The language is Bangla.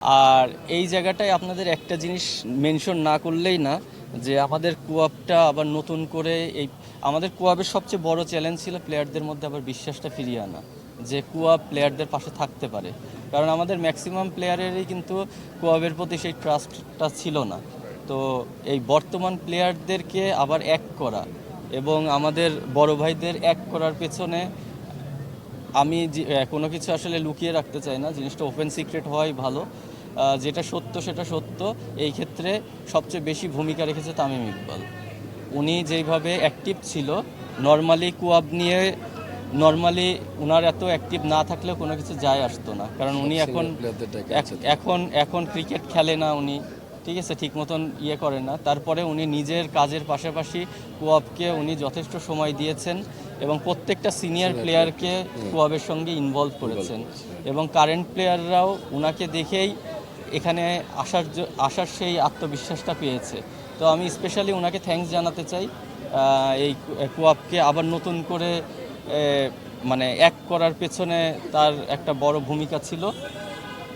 আর এই জায়গাটায় আপনাদের একটা জিনিস মেনশন না করলেই না, যে আমাদের কোয়াপটা আবার নতুন করে এই, আমাদের কোয়াবের সবচেয়ে বড় চ্যালেঞ্জ ছিল প্লেয়ারদের মধ্যে আবার বিশ্বাসটা ফিরিয়ে আনা, যে কোয়াব প্লেয়ারদের পাশে থাকতে পারে। কারণ আমাদের ম্যাক্সিমাম প্লেয়ারেরই কিন্তু কোয়াবের প্রতি সেই ট্রাস্টটা ছিল না। তো এই বর্তমান প্লেয়ারদেরকে আবার এক করা এবং আমাদের বড় ভাইদের এক করার পেছনে আমি যে- কোনো কিছু আসলে লুকিয়ে রাখতে চাই না জিনিসটা ওপেন সিক্রেট হওয়াই ভালো। যেটা সত্য সেটা সত্য এই ক্ষেত্রে সবচেয়ে বেশি ভূমিকা রেখেছে তামিম ইকবাল। উনি যেইভাবে অ্যাক্টিভ ছিল নর্মালি কুয়াব নিয়ে নর্মালি উনার এত অ্যাক্টিভ না থাকলেও কোনো কিছু যায় আসতো না। কারণ উনি এখন এখন এখন ক্রিকেট খেলে না উনি। ঠিক আছে ঠিক মতন ইয়ে করে না। তারপরে উনি নিজের কাজের পাশাপাশি কোয়াবকে উনি যথেষ্ট সময় দিয়েছেন এবং প্রত্যেকটা সিনিয়র প্লেয়ারকে কোয়াবের সঙ্গে ইনভলভ করেছেন। এবং কারেন্ট প্লেয়াররাও উনাকে দেখেই এখানে আসার আসার সেই আত্মবিশ্বাসটা পেয়েছে। তো আমি স্পেশালি ওনাকে থ্যাঙ্কস জানাতে চাই। এই কোয়াবকে আবার নতুন করে মানে এক করার পেছনে তার একটা বড় ভূমিকা ছিল।